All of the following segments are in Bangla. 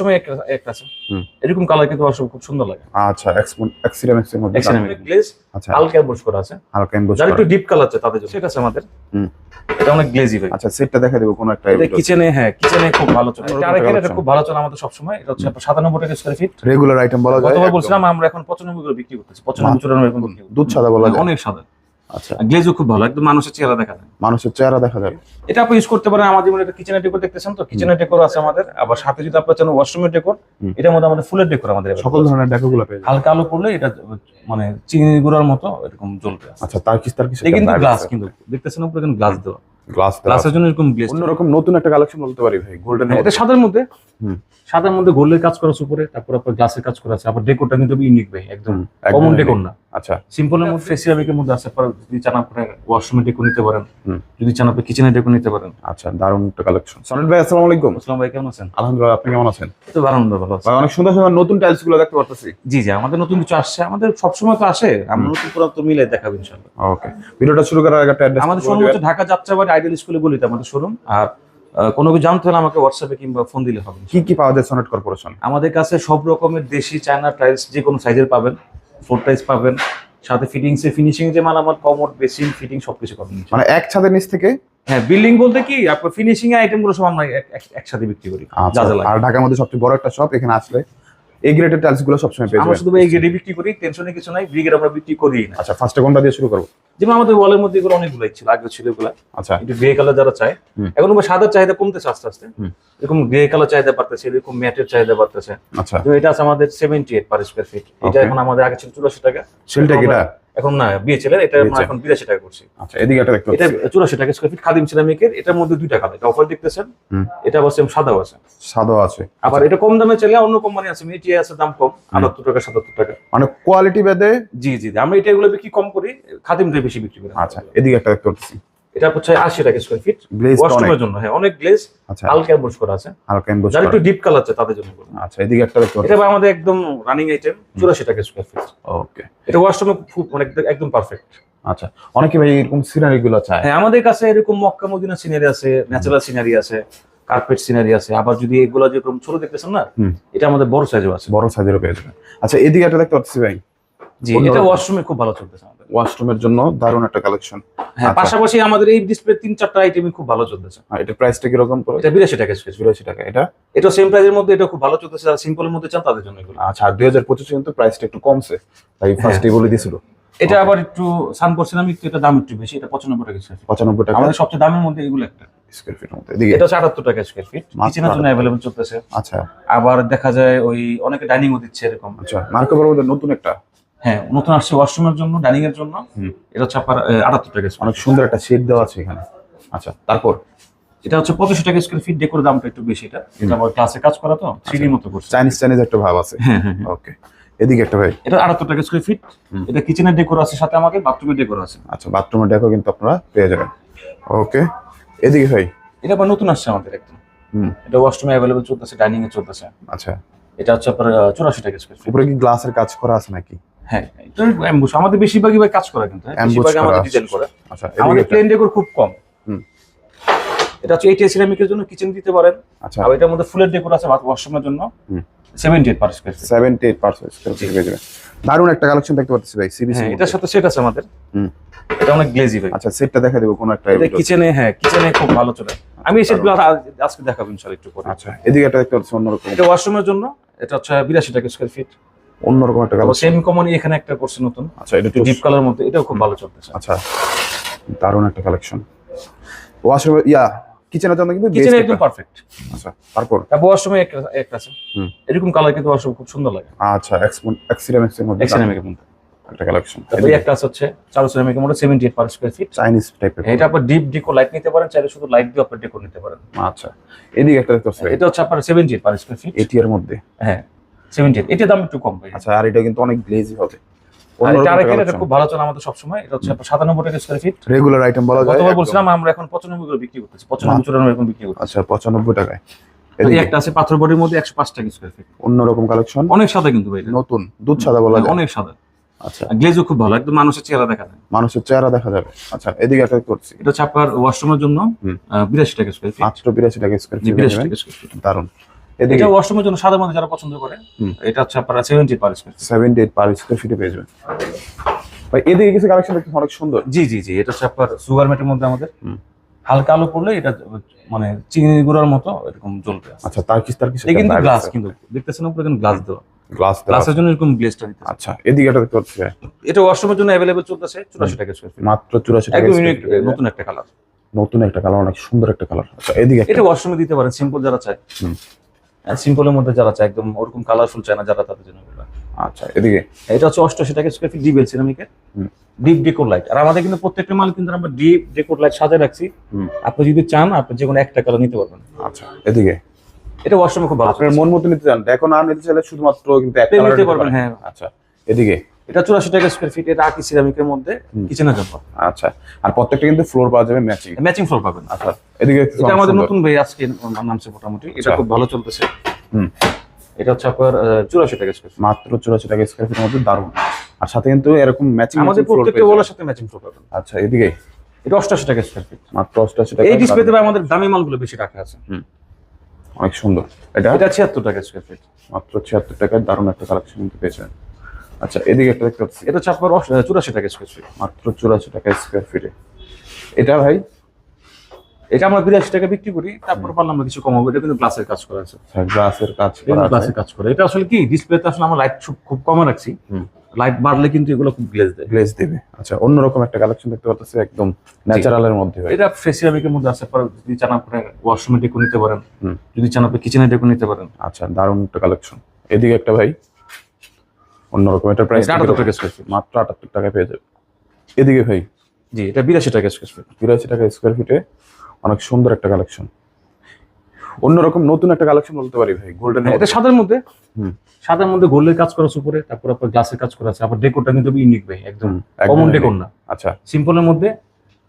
সময় একটা আছে। এরকম কালার কিন্তু খুব সুন্দর লাগে। আচ্ছা এর মধ্যে গ্লেজ আচ্ছা। হালকা এমবোস করা আছে। হালকা এমবোস যারা একটু ডিপ কালার তাদের জন্য। ঠিক আছে আমাদের। এটা অনেক গ্লেজি ভাই আচ্ছা সেটটা দেখা দেবো কোন একটা এটা কিচেনে হ্যাঁ কিচেনে খুব ভালো চলে। এটা আরেকের এটা খুব ভালো চলে আমাদের সবসময়। এটা হচ্ছে আপনার সাতানব্বই টাকা স্কোয়ার ফিট রেগুলার আইটেম বলা যায় গতবার বলছিলাম আমরা এখন পঁচানব্বই করে বিক্রি করতেছি। পঁচানব্বই চুরানব্বই এরকম দুধ সাদা বলা যায়। অনেক সাদা। আচ্ছা। গ্লেজও খুব ভালো একদম মানুষের চেহারা দেখা যায়। মানুষের চেহারা দেখা যাবে এটা আপনি ইউজ করতে পারেন আমাদের এটা কিচেনের ডেকোর দেখতেছেন তো? কিচেনের ডেকোর আছে আমাদের আবার সাথে যদি আপনার চান ওয়াশরুমের ডেকোর। এটার মধ্যে আমাদের ফুলের ডেকোর আমাদের সকল ধরনের ডেকোগুলো পেয়ে হালকা আলো পড়লে এটা মানে চিনি গুঁড়ার মতো এরকম জ্বলবে। আচ্ছা তার কিছু তার কিছু কিন্তু গ্লাস কিন্তু দেখতেছেন উপরে কিন্তু গ্লাস দেওয়া। গ্লাস গ্লাসের জন্য এরকম গ্লেজ অন্যরকম নতুন একটা কালেকশন বলতে পারি ভাই গোল্ডেন এটা সাদার মধ্যে। হুম। সাদার মধ্যে গোল্ডের কাজ করা আছে উপরে তারপর আপনার গ্লাসের কাজ করা আছে। আবার ডেকোরটা কিন্তু ইউনিক ভাই একদম কমন ডেকোর না। আচ্ছা। সিম্পলের মধ্যে ফেসিয়ালের মধ্যে আছে পর যদি চান আপনি ওয়াশরুমে ডেকোর নিতে পারেন যদি চান আপনি কিচেনে ডেকোর নিতে পারেন। আচ্ছা দারুণ একটা কালেকশন ভাই আসসালামু আলাইকুম। আসসালাম ভাই কেমন আছেন? আলহামদুলিল্লাহ আপনি কেমন আছেন? তো ভালো আছে। ভাই অনেক সুন্দর সুন্দর নতুন টাইলসগুলো দেখতে পারতেছি। জি জি আমাদের নতুন কিছু আসছে আমাদের সবসময় তো আসে আমরা নতুন পুরাতন মিলে দেখাবো ওকে ভিডিওটা শুরু করার আগে একটা অ্যাড্রেস আমাদের শোরুম হচ্ছে ঢাকা যাত্রাবাড়ি আইডিয়াল স্কুলে বলিতে আমাদের শোরুম আর কোনো কিছু জানতে হলে আমাকে হোয়াটসঅ্যাপে কিংবা ফোন দিলে হবে। কি কি পাওয়া যায় সনেট কর্পোরেশন আমাদের কাছে সব রকমের দেশি চায়না টাইলস যে কোনো সাইজের পাবেন। ফোর টাইলস পাবেন সাথে ফিটিংস ফিনিশিং যে মালামাল কমোড বেসিন ফিটিং সবকিছু পাবেন মানে এক ছাদের নিচ থেকে? হ্যাঁ বিল্ডিং বলতে কি আপনার ফিনিশিং আইটেমগুলো সব আমরা এক- এক- একসাথে বিক্রি করি। আচ্ছা আর ঢাকার মধ্যে সবচেয়ে বড় একটা শপ এখানে আসলে এই গ্রেডের টাইলসগুলো সবসময় পেয়ে আমরা শুধু এই গ্রেডে বিক্রি করি টেনশনে কিছু নাই ব্রিগেড আমরা বিক্রি করি না। আচ্ছা ফার্স্টে কোনটা দিয়ে শুরু করব? যেমন আমাদের ওয়ালের মধ্যে এগুলো অনেকগুলো ছিল আগে ছিল এগুলা। আচ্ছা। একটু গ্রে কালার যারা চায় এখন সাদা সাদার চাহিদা কমতেছে আস্তে আস্তে। এরকম গ্রে কালার চাহিদা বাড়তেছে এরকম ম্যাটের চাহিদা বাড়তেছে। আচ্ছা। তো এটা আছে আমাদের seventy eight per square feet এটা এখন আমাদের আগে ছিল চুরাশি টাকা। সেলটা এখন না বিএচএল এর এটা আমরা এখন বিরাশি টাকা করছি। আচ্ছা এদিকে একটা দেখতে এটা চুরাশি টাকা স্কোয়ার ফিট খাদিম সিরামিকের এটার মধ্যে দুইটা কালার এটা অফার দেখতেছেন। এটা সাদা সাদাও আছে। সাদাও আছে। আবার এটা কম দামে চলে অন্য কোম্পানি আছে মিটিয়ে আছে দাম কম আটাত্তর টাকা সাতাত্তর টাকা। মানে কোয়ালিটি বেদে জি জি। আমরা এটা এগুলো বিক্রি কম করি খাদিমটাই বেশি বিক্রি করি। আচ্ছা এদিকে একটা দেখতে পাচ্ছি। এটা হচ্ছে আশি টাকা স্কোয়ার ফিট ওয়াশরুমের জন্য হ্যাঁ অনেক গ্লেজ হালকা এমবোস করা আছে। হালকা এমবোস যারা একটু ডিপ কালার চায় তাদের জন্য আচ্ছা এদিকে একটা দেখতে এটা আমাদের একদম রানিং আইটেম চুরাশি টাকা স্কোয়ার ফিট ওকে এটা ওয়াশরুমে খুব মানে একদম- পারফেক্ট আচ্ছা অনেকে ভাই এরকম সিনারি গুলো চায়। হ্যাঁ আমাদের কাছে এরকম মক্কা মদিনা সিনারি আছে ন্যাচারাল সিনারি আছে কার্পেট সিনারি আছে। আবার যদি এগুলো যেরকম ছোট দেখতেছেন না এটা আমাদের বড় সাইজও আছে। বড় সাইজেরও পেয়ে যাবেন। আচ্ছা এদিকে একটা দেখতে পাচ্ছি ভাই। জি এটা ওয়াশরুমে খুব ভালো চলতেছে ওয়াশরুমের জন্য দারুণ একটা কালেকশন হ্যাঁ আচ্ছা। পাশাপাশি আমাদের এই ডিসপ্লে তিন চারটা আইটেমই খুব ভালো চলতেছে। আর এটা প্রাইসটা কীরকম পড়ে? এটা বিরাশি টাকা স্কোয়ার বিরাশি টাকা। এটা? এটা সেম প্রাইসের মধ্যে এটা খুব ভালো চলতেছে। আর সিম্পলের মধ্যে চান তাদের জন্য এগুলো। আচ্ছা আর দুই হাজার পঁচিশে কিন্তু প্রাইসটা একটু কমছে। তাই ফার্স্টে বলে দিয়েছিল। এটা আবার একটু সান সিরামিক একটু এটা দাম একটু বেশি। এটা পঁচানব্বই টাকা স্কোয়ার পঁচানব্বই টাকা। আমাদের সবচেয়ে দামের মধ্যে এগুলো একটা। স্কোয়ার ফিট মধ্যে। এদিকে? এটা আটাত্তর টাকা স্কোয়ার ফিট কিচেনের জন্য অ্যাভেলেবল চলতেছে। আচ্ছা। আবার দেখা যায় ওই অনেকে ডাইনিংও দিচ্ছে এরকম। আচ্ছা মার্কো মধ্যে নতুন একটা হ্যাঁ নতুন আসছে ওয়াশরুমের জন্য ডাইনিং এর জন্য। এটা হচ্ছে আপনার আটাত্তর টাকা অনেক সুন্দর একটা শেড দেওয়া আছে এখানে। আচ্ছা তারপর? এটা হচ্ছে পঁচাশি টাকা স্কোয়ার ফিট ডেকোর দামটা একটু বেশি এটা। এটা আবার ক্লাসে কাজ করা তো থ্রি মতো করছে। চাইনিজ চাইনিজ একটা ভাব আছে। হ্যাঁ হ্যাঁ হ্যাঁ। ওকে এদিকে একটা ভাই। এটা আটাত্তর টাকা স্কোয়ার ফিট। এটা কিচেনের ডেকোর আছে সাথে আমাকে বাথরুমের ডেকোর আছে। আচ্ছা বাথরুমের ডেকো কিন্তু আপনারা পেয়ে যাবেন। ওকে এদিকে ভাই। এটা আবার নতুন আসছে আমাদের একদম। হুম। এটা ওয়াশরুমে অ্যাভেলেবল চলতেছে ডাইনিং এ চলতেছে। আচ্ছা। এটা হচ্ছে আপনার চুরাশি টাকা স্কোয়ার ফিট উপরে কি গ্লাসের কাজ করা আছে নাকি? হ্যাঁ আমাদের বেশিরভাগই ভাই কাজ করা কিন্তু হ্যাঁ। বেশিরভাগ আমাদের ডিজাইন করা। আচ্ছা আমাদের প্লেন ডেকোর খুব কম। এটা হচ্ছে এইটা সিরামিকের জন্য কিচেন দিতে পারেন। আচ্ছা। আর এটার মধ্যে ফুলের ডেকোর আছে ওয়াশরুমের জন্য। পার স্কোয়ার পেয়ে যাবেন দারুণ একটা কালেকশন দেখতে পাচ্ছি ভাই সিবিসি হ্যাঁ এটার সাথে সেট আছে আমাদের। হুম। এটা অনেক গ্লেজি ভাই। আচ্ছা সেটটা দেখা দেবো কোন একটা এটা কিচেনে হ্যাঁ কিচেনে খুব ভালো চলে। আমি এই সেটগুলো আজকে দেখাবো ইনশাআল্লাহ একটু পরে। আচ্ছা এদিকে একটা দেখতে পাচ্ছি অন্যরকম। এটা ওয়াশরুমের জন্য এটা হচ্ছে বিরাশি টাকা স্কোয়ার ফিট অন্যরকম একটা কালেকশন সেম কমনই এখানে একটা করছে নতুন। আচ্ছা এটা একটু ডিপ কালার মধ্যে এটাও খুব ভালো চলতেছে। আচ্ছা দারুণ একটা কালেকশন ওয়াশরুম ইয়া কিচেনের জন্য কিন্তু কিচেনে একদম পারফেক্ট আচ্ছা তারপর? তারপর ওয়াশরুমে একটা একটা আছে। হুম। এরকম কালার কিন্তু ওয়াশরুম খুব সুন্দর লাগে। আচ্ছা এক্সিডেন্স এর মধ্যে এক্সিরামিকের মধ্যে। একটা কালেকশন তারপরে একটা আছে হচ্ছে চারো সিরামিকের মধ্যে seventy eight per square feet Chinese টাইপের এটা আপনার ডিপ ডিকো লাইট নিতে পারেন চাইলে শুধু লাইট দিয়ে আপনার ডেকো নিতে পারেন। আচ্ছা এদিকে একটা দেখতে এটা হচ্ছে আপনার seventy eight per square feet এটি এর মধ্যে? হ্যাঁ। সেভেন্টি এইট দাম একটু কম আচ্ছা আর এটা কিন্তু অনেক গ্লেজি হবে। এটা খুব ভালো চলে আমাদের সবসময় এটা হচ্ছে সাতানব্বই টাকা স্কোয়ার ফিট রেগুলার আইটেম বলা যায় গতবার বলছিলাম আমরা এখন পঁচানব্বই করে বিক্রি করতেছি পঁচানব্বই চুরানব্বই এখন বিক্রি করতেছি। আচ্ছা পঁচানব্বই টাকায়। একটা আছে পাথর বডির মধ্যে একশো পাঁচ টাকা স্কোয়ার ফিট অন্যরকম কালেকশন অনেক সাদা কিন্তু ভাই নতুন দুধ সাদা বলা যায়। অনেক সাদা। আচ্ছা। গ্লেজও খুব ভালো একদম মানুষের চেহারা দেখা যায়। মানুষের চেহারা দেখা যাবে। আচ্ছা এদিকে একটা করছি। এটা হচ্ছে আপনার ওয়াশরুমের জন্য। বিরাশি টাকা স্কোয়ার ফিট মাত্র বিরাশি টাকা স্কোয়ার ফিট বিরাশি টাকা স্কোয়ার ফিট দারুণ এদিকে এটা ওয়াশরুমের জন্য সাদা মধ্যে যারা পছন্দ করে এটা হচ্ছে আপনার seventy per square seventy eight per square ফিটে পেয়ে যাবেন। ভাই এদিকে কিছু কালেকশন দেখতে অনেক সুন্দর। জি জি জি এটা হচ্ছে আপনার সুগার ম্যাটের মধ্যে আমাদের। হালকা আলো পড়লে এটা মানে চিনি গুঁড়ার মতো এরকম জ্বলবে আচ্ছা তার তার এটা কিন্তু গ্লাস কিন্তু দেখতেছেন উপরে কিন্তু গ্লাস দেওয়া। গ্লাস গ্লাসের জন্য এরকম গ্লেসটা দিতে আচ্ছা এদিকে এটা দেখতে পাচ্ছি এটা ওয়াশরুমের জন্য অ্যাভেলেবল চলতেছে চুরাশি টাকা স্কোয়ার ফিট মাত্র চুরাশি টাকা একদম ইউনিক। নতুন একটা কালার নতুন একটা কালার অনেক সুন্দর একটা কালার আচ্ছা এদিকে এটা ওয়াশরুমে দিতে পারেন সিম্পল যারা চায়। সিম্পলের মধ্যে যারা চায় একদম ওরকম কালারফুল চায় না যারা তাদের জন্য আচ্ছা এদিকে? এটা হচ্ছে অষ্টআশি টাকা স্কোয়ার ফিট ডিবেল সিরামিকের ডিপ ডেকোর লাইট আর আমাদের কিন্তু প্রত্যেকটা মাল কিন্তু আমরা ডিপ ডেকোর লাইট সাজায় রাখছি। আপনি যদি চান আপনি যে কোনো একটা কালার নিতে পারবেন। আচ্ছা এদিকে? এটা ওয়াশরুমে খুব ভালো। আপনার মন মতো নিতে চান? এখন আর নিতে চাইলে শুধুমাত্র কিন্তু একটা কালার নিতে পারবেন হ্যাঁ। আচ্ছা এদিকে? এটা চুরাশি টাকা স্কোয়ার ফিট এটা আকি সিরামিকের মধ্যে হুম। কিচেনের জন্য। আচ্ছা আর প্রত্যেকটা কিন্তু ফ্লোর পাওয়া যাবে ম্যাচিং ম্যাচিং ফ্লোর পাবেন। আচ্ছা এদিকে এটা আমাদের নতুন ভাই আজকে নামছে মোটামুটি। এটা আচ্ছা। খুব ভালো চলতেছে। হুম। এটা হচ্ছে আপনার চুরাশি টাকা স্কোয়ার মাত্র চুরাশি টাকা স্কোয়ার ফিটের মধ্যে দারুণ। আর সাথে কিন্তু এরকম ম্যাচিং আমাদের প্রত্যেকটা ওয়ালের সাথে ম্যাচিং ফ্লোর পাবেন। আচ্ছা এদিকে? এটা অষ্টাশি টাকা স্কোয়ার ফিট মাত্র অষ্টাশি টাকা এই ডিসপ্লেতে আমাদের দামি মালগুলো বেশি রাখা আছে। অনেক সুন্দর। এটা? এটা ছিয়াত্তর টাকা স্কোয়ার ফিট মাত্র ছিয়াত্তর টাকায় দারুণ একটা কালেকশন কিন্তু পেয়েছেন। আচ্ছা এদিকে একটা দেখতে পাচ্ছি। এটা হচ্ছে আপনার চুরাশি টাকা স্কোয়ার ফিট মাত্র চুরাশি টাকা স্কোয়ার ফিটে এটা ভাই এটা আমরা বিরাশি টাকা বিক্রি করি তারপর পারলাম আমরা কিছু কমাবো এটা কিন্তু গ্লাসের কাজ করা আছে। গ্লাসের কাজ করা গ্লাসের কাজ করে। এটা আসলে কি ডিসপ্লেতে আসলে আমরা লাইট খুব কমে রাখছি। লাইট বাড়লে কিন্তু এগুলো খুব গ্লেজ দেয়। গ্লেজ দেবে। আচ্ছা অন্যরকম একটা কালেকশন দেখতে পাচ্ছি একদম ন্যাচারালের মধ্যে এটা ফেসিয়ামিকের মধ্যে আছে। পরে যদি চান আপনি ওয়াশরুমে ডেকো নিতে পারেন। যদি চান আপনি কিচেনে ডেকো নিতে পারেন। আচ্ছা দারুণ একটা কালেকশন এদিকে একটা ভাই অন্যরকম এটা প্রাইস এটা 78 টাকা স্কোয়ার ফিট মাত্র আটাত্তর টাকায় পেয়ে যাবে। এদিকে ভাই? জি এটা বিরাশি টাকা স্কোয়ার ফিট বিরাশি টাকা স্কোয়ার ফিটে অনেক সুন্দর একটা কালেকশন অন্যরকম নতুন একটা কালেকশন বলতে পারি ভাই গোল্ডেন এটা সাদার মধ্যে। সাদার মধ্যে গোল্ডের কাজ করা উপরে তারপর আপনার গ্লাসের কাজ করা আছে। আবার ডেকোরটা কিন্তু ইউনিক ভাই একদম কমন ডেকোর না। আচ্ছা। সিম্পলের মধ্যে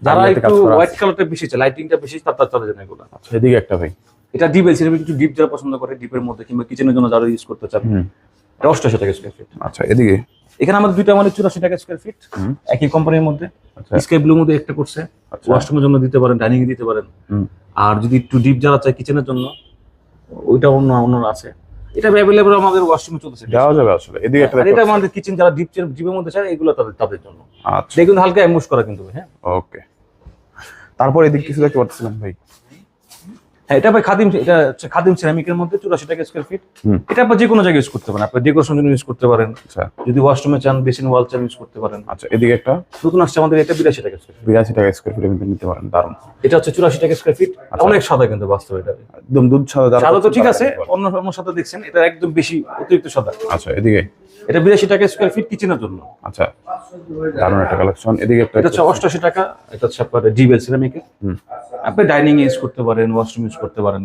যারা একটু হোয়াইট কালারটা বেশি চায় লাইটিংটা বেশি তার তাদের জন্য এগুলো। আচ্ছা এদিকে একটা ভাই। এটা ডিপ এসে একটু ডিপ যারা পছন্দ করে ডিপের মধ্যে কিংবা কিচেনের জন্য যারা ইউজ করতে চান অষ্টাশি টাকা স্কোয়ার ফিট আচ্ছা এদিকে? এখানে আমাদের দুইটা মানে চুরাশি টাকা স্কোয়ার ফিট একই কোম্পানির মধ্যে। আচ্ছা। স্কাই ব্লুর মধ্যে একটা করছে। আচ্ছা। ওয়াশরুমের জন্য দিতে পারেন ডাইনিং দিতে পারেন। আর যদি একটু ডিপ যারা চায় কিচেনের জন্য ওইটা অন্য অন্য আছে। এটা অ্যাভেলেবল আমাদের ওয়াশরুমে চলতেছে। দেওয়া যাবে আসলে। এদিকে একটা এটা আমাদের কিচেন যারা ডিপ ডিপের মধ্যে চায় এগুলো তাদের তাদের জন্য। আচ্ছা। দেখুন হালকা অ্যাম্বুশ করা কিন্তু হ্যাঁ। ওকে তারপর এদিকে কিছু দেখতে পাচ্ছিলাম ভাই। হ্যাঁ এটা ভাই খাদিম এটা হচ্ছে খাদিম সিরামিকের মধ্যে চুরাশি টাকা স্কোয়ার ফিট এটা আপনি যে কোনো জায়গায় ইউজ করতে পারেন। আপনি ডেকোরেশন জন্য ইউজ করতে পারেন। আচ্ছা। যদি ওয়াশরুমে চান বেসিন ওয়াল চান ইউজ করতে পারেন। আচ্ছা এদিকে একটা। নতুন আসছে আমাদের এটা বিরাশি টাকা স্কোয়ার বিরাশি টাকা স্কোয়ার ফিটে নিতে পারেন দারুণ। এটা হচ্ছে চুরাশি টাকা স্কোয়ার ফিট আচ্ছা। অনেক সাদা কিন্তু বাস্তব এটা। একদম দুধ সাদা সাদা তো ঠিক আছে অন্য অন্য সাদা দেখছেন এটা একদম বেশি অতিরিক্ত সাদা। আচ্ছা এদিকে। এটা বিরাশি টাকা স্কোয়ার ফিট কিচেনের জন্য। আচ্ছা। দারুণ একটা কালেকশন এদিকে একটা এটা হচ্ছে অষ্টাশি টাকা এটা হচ্ছে আপনার ডিবেল সিরামিকের। আপনি ডাইনিং ইউজ করতে পারেন ওয়াশরুম ইউজ করতে পারেন।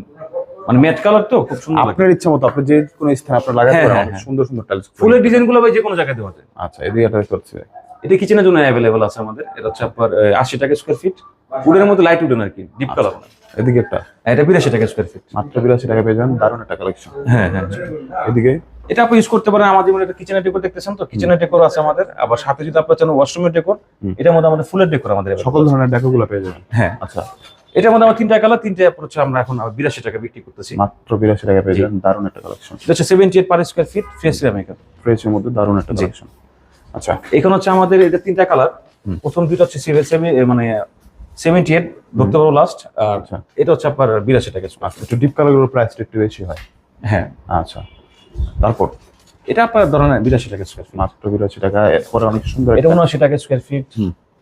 মানে ম্যাট কালার তো খুব সুন্দর আপনার ইচ্ছা মতো আপনি যে কোনো স্থানে আপনার লাগাতে হ্যাঁ, পারেন হ্যাঁ, হ্যাঁ। সুন্দর সুন্দর টাইলস ফুলের ডিজাইনগুলো ভাই যে কোনো জায়গায় দেওয়া যায়। আচ্ছা এদিকে দেখতে পাচ্ছি এটা কিচেনের জন্য অ্যাভেলেবল আছে আমাদের। এটা হচ্ছে আপনার আশি টাকা স্কোয়ার ফিট উডের মধ্যে লাইট উডেন আর কি ডিপ কালার এদিকে একটা। এটা বিরাশি টাকা স্কোয়ার ফিট মাত্র বিরাশি টাকা পেয়ে যাবেন দারুণ একটা কালেকশন হ্যাঁ হ্যাঁ। এদিকে? এটা আপনি ইউজ করতে পারেন। আমাদের এটা কিচেনের ডেকোর দেখতেছেন তো কিচেনের ডেকোর আছে আমাদের। আবার সাথে যদি আপনার চান ওয়াশরুমের ডেকোর এটার মধ্যে আমাদের ফুলের ডেকোর আমাদের সকল ধরনের ডেকোগুলো পেয়ে যাবেন। হ্যাঁ আচ্ছা। এটার মধ্যে আমার তিনটা কালার তিনটে হচ্ছে আমরা এখন বিরাশি টাকা বিক্রি করতেছি। মাত্র বিরাশি টাকা পেয়ে যাবেন দারুণ একটা কালেকশন এটা হচ্ছে seventy eight per square feet fresh সিরামিকের ফ্রেশের মধ্যে দারুণ একটা কালেকশন আচ্ছা। এখানে হচ্ছে আমাদের এটা তিনটা কালার প্রথম দুইটা হচ্ছে মানে সেভেন্টি এইট ধরতে পারব লাস্ট আর আচ্ছা। এটা হচ্ছে আপনার বিরাশি টাকা আচ্ছা একটু ডিপ কালারগুলোর প্রাইসটা একটু বেশি হয়। হ্যাঁ। আচ্ছা। তারপর এটা আপনার ধরেন বিরাশি টাকা স্কোয়ার ফিট মাত্র বিরাশি টাকা এরপরে অনেক সুন্দর এটা উনআশি টাকা স্কোয়ার ফিট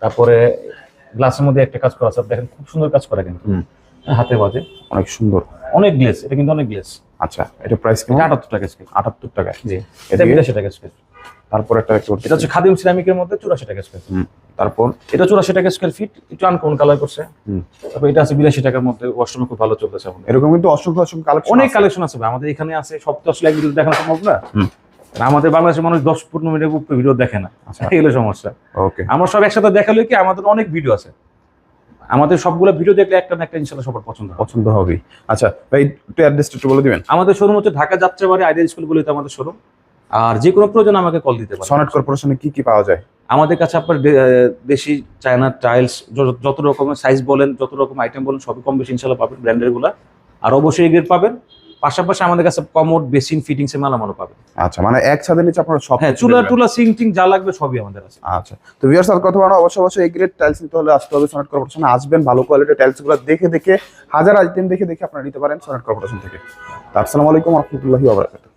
তারপরে গ্লাসের মধ্যে একটা কাজ করা আছে দেখেন খুব সুন্দর কাজ করা কিন্তু। হুম। হাতে বাজে। অনেক সুন্দর। অনেক গ্লেস এটা কিন্তু অনেক গ্লেস আচ্ছা এটা প্রাইস কেমন? আটাত্তর টাকা স্কোয়ার আটাত্তর টাকায়। জি। এটা? বিরাশি টাকা স্কোয়ার তারপর একটা এটা হচ্ছে খাদিম সিরামিকের মধ্যে চুরাশি টাকা স্কোয়ার তারপর এটা চুরাশি টাকা স্কোয়ার ফিট একটু আনকমন কালার করছে। হুম। তারপর এটা আছে বিরাশি টাকার মধ্যে ওয়াশরুমে খুব ভালো চলতেছে এখন। এরকম কিন্তু অসংখ্য অসংখ্য কালেকশন অনেক কালেকশন আছে আমাদের এখানে আছে সব তো আসলে এক ভিডিও দেখানো সম্ভব না। হুম। আর আমাদের বাংলাদেশের মানুষ দশ পনেরো মিনিটের উপরে ভিডিও দেখে না আচ্ছা। এগুলো সমস্যা। ওকে আমরা সব একসাথে দেখালে কি আমাদের অনেক ভিডিও আছে। আমাদের সবগুলো ভিডিও দেখলে একটা না একটা ইনশাল্লাহ সবার পছন্দ পছন্দ হবেই। আচ্ছা ভাই একটু অ্যাড্রেসটা একটু বলে দিবেন। আমাদের শোরুম হচ্ছে ঢাকা যাত্রাবাড়ি আইডিয়াল স্কুলগুলিতে আমাদের শোরুম আর যে কোনো প্রয়োজন আমাকে কল দিতে পারেন। সনেট কর্পোরেশনে কি কি পাওয়া যায়? আমাদের কাছে আপনার দেশি চায়না টাইলস যত রকমের সাইজ বলেন যত রকম আইটেম বলেন সবই কম বেশি ইনশাল্লাহ পাবেন ব্র্যান্ডেরগুলা। আর অবশ্যই গ্রেড পাবেন। পাশাপাশি আমাদের কাছে কমোড বেসিন ফিটিংস এর মালামালও পাবেন। আচ্ছা মানে এক ছাদের নিচে আপনারা সব হ্যাঁ চুলা টুলা সিং টিং যা লাগবে সবই আমাদের আছে। আচ্ছা তো ভিউয়ার্স আর কথা বলা অবশ্যই অবশ্যই এই গ্রেড টাইলস নিতে হলে আসতে হবে সোনাট কর্পোরেশন আসবেন ভালো কোয়ালিটির টাইলসগুলো দেখে দেখে হাজার আইটেম দেখে দেখে আপনারা নিতে পারেন সোনাট কর্পোরেশন থেকে। আসসালামু আলাইকুম রহমতুল্লাহি ওয়া বারাকাতুহু।